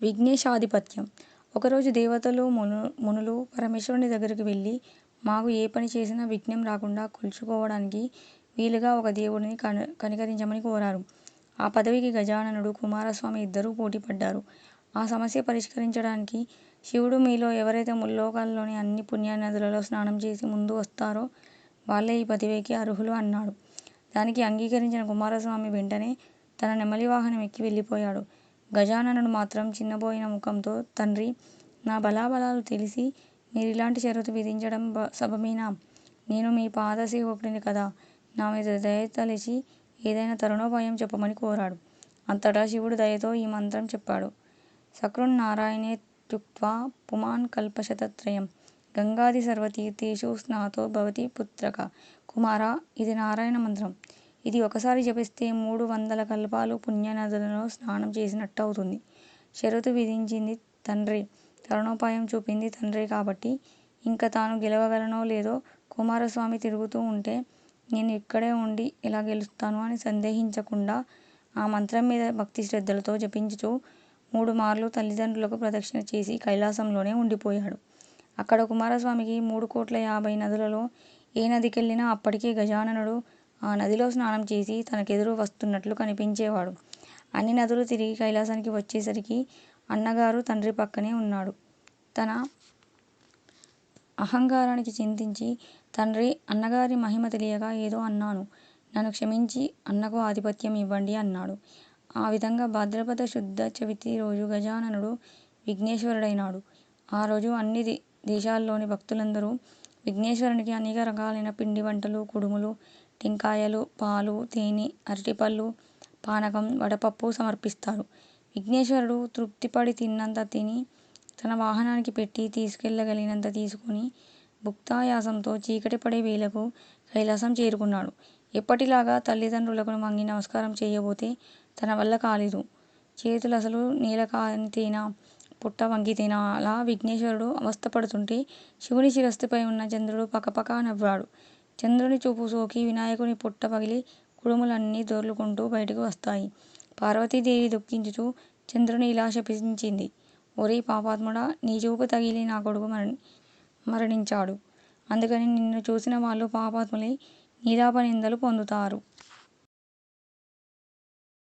విఘ్నేశాధిపత్యం ఒకరోజు దేవతలు మును మునులు పరమేశ్వరుని దగ్గరికి వెళ్ళి మాకు ఏ పని చేసినా విఘ్నం రాకుండా కొలుచుకోవడానికి వీలుగా ఒక దేవుడిని కను కనికరించమని కోరారు. ఆ పదవికి గజాననుడు, కుమారస్వామి ఇద్దరూ పోటీపడ్డారు. ఆ సమస్య పరిష్కరించడానికి శివుడు మీలో ఎవరైతే ముల్లోకాల్లోని అన్ని పుణ్యనదులలో స్నానం చేసి ముందు వస్తారో వాళ్ళే ఈ పదవికి అర్హులు అన్నాడు. దానికి అంగీకరించిన కుమారస్వామి వెంటనే తన నెమలి వాహనం ఎక్కి వెళ్ళిపోయాడు. గజాననుడు మాత్రం చిన్నబోయిన ముఖంతో తండ్రీ! నా బలాబలాలు తెలిసి మీరిలాంటి షరతు విధించడం సబబేనా? నేను మీ పాదసేవకుడిని కదా! నా మీద దయతలచి ఏదైనా తరుణోపాయం చెప్పమని కోరాడు. అంతటా శివుడు దయతో ఈ మంత్రం చెప్పాడు. సకృన్నారాయణేత్యుక్త్వా పుమాన్ కల్పశతత్రయం గంగాది సర్వతీర్థేషు స్నాతో భవతి పుత్రక. కుమారా! ఇది నారాయణ మంత్రం. ఇది ఒకసారి జపిస్తే మూడు వందల కల్పాలు పుణ్యనదులలో స్నానం చేసినట్టవుతుంది. షరతు విధించింది తండ్రే, తరుణోపాయం చూపింది తండ్రే కాబట్టి ఇంక తాను గెలవగలనో లేదో కుమారస్వామి తిరుగుతూ ఉంటే నేను ఇక్కడే ఉండి ఎలా గెలుస్తాను అని సందేహించకుండా ఆ మంత్రం మీద భక్తి శ్రద్ధలతో జపించుచూ మూడుమార్లు తల్లిదండ్రులకు ప్రదక్షిణ చేసి కైలాసంలోనే ఉండిపోయాడు. అక్కడ కుమారస్వామికి మూడుకోట్ల యాభై నదులలో ఏ నదికెళ్ళినా అప్పటికే గజాననుడు ఆ నదిలో స్నానం చేసి తనకెదురు వస్తున్నట్లు కనిపించేవాడు. అన్ని నదులు తిరిగి కైలాసానికి వచ్చేసరికి అన్నగారు తండ్రి పక్కనే ఉన్నాడు. తన అహంకారానికి చింతించి తండ్రీ! అన్నగారి మహిమ తెలియక ఏదో అన్నాను. నన్ను క్షమించి అన్నకు ఆధిపత్యం ఇవ్వండి అన్నాడు. ఆ విధంగా భాద్రపద శుద్ధ చవితి రోజు గజాననుడు విఘ్నేశ్వరుడైనాడు. ఆ రోజు అన్ని దేశాల్లోని భక్తులందరూ విఘ్నేశ్వరునికి అనేక రకాలైన పిండి వంటలు కుడుములు, టెంకాయలు, పాలు, తేనె, అరటిపళ్ళు, పానకం, వడపప్పు సమర్పిస్తారు. విఘ్నేశ్వరుడు తృప్తిపడి తిన్నంత తిని తన వాహనానికి పెట్టి తీసుకెళ్ళగలిగినంత తీసుకుని భుక్తాయాసంతో చీకటి పడే వేళకు కైలాసం చేరుకున్నాడు. ఎప్పటిలాగా తల్లిదండ్రులకు మంగి నమస్కారం చేయబోతే తన వల్ల కాలేదు. చేతులసలు నేలకానితేనా? పుట్ట వంగితేనా? అలా విఘ్నేశ్వరుడు అవస్థపడుతుంటే శివుని శిరస్సుపై ఉన్న చంద్రుడు పకపక నవ్వాడు. చంద్రుని చూపు సోకి వినాయకుని పుట్ట పగిలి కుడుములన్నీ దొర్లుకుంటూ బయటకు వస్తాయి. పార్వతీదేవి దుఃఖించుతూ చంద్రుని ఇలా శపించింది. ఒరే పాపాత్ముడా! నీ చూపు తగిలి నా కొడుకు మరణి మరణించాడు. అందుకని నిన్ను చూసిన వాళ్ళు పాపాత్ములై నీలాపనిందలు పొందుతారు.